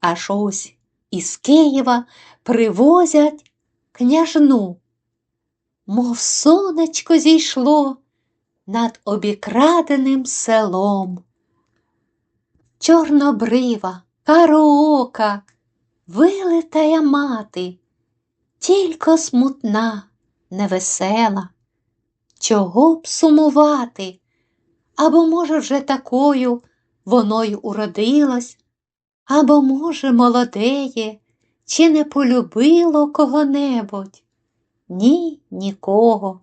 аж ось із Києва привозять княжну. Мов сонечко зійшло над обікраденим селом. Чорнобрива, кароока, вилитая мати, тільки смутна, невесела. Чого б сумувати? Або, може, вже такою воно й уродилось, або, може, молодеє, чи не полюбило кого-небудь? Ні, нікого.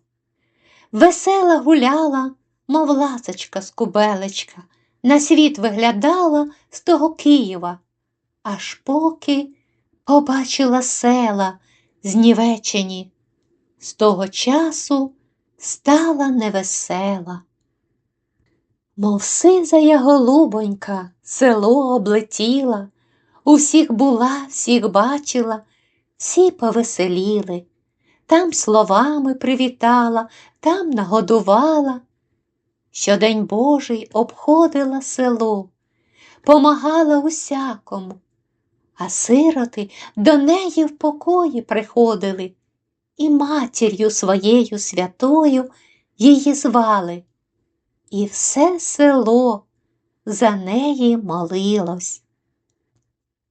Весела гуляла, мов ласочка з кубелечка, на світ виглядала з того Києва, аж поки побачила села знівечені. З того часу стала невесела. Мов сизая голубонька, село облетіла, усіх була, всіх бачила, всі повеселіли, там словами привітала, там нагодувала. Щодень Божий обходила село, помагала усякому, а сироти до неї в покої приходили, і матір'ю своєю святою її звали, і все село за неї молилось.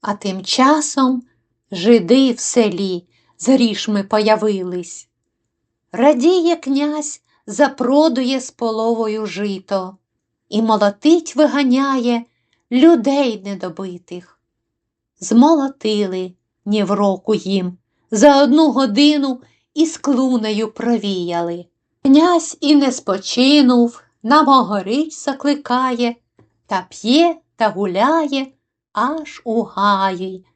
А тим часом жиди в селі з грішми появились. Радіє князь, запродує з половою жито і молотить виганяє людей недобитих. Змолотили ні в року їм, за одну годину із клунею провіяли. Князь і не спочинув, на могорич закликає, та п'є та гуляє аж у гаї,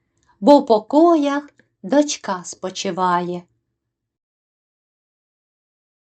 бо в покоях дочка спочиває.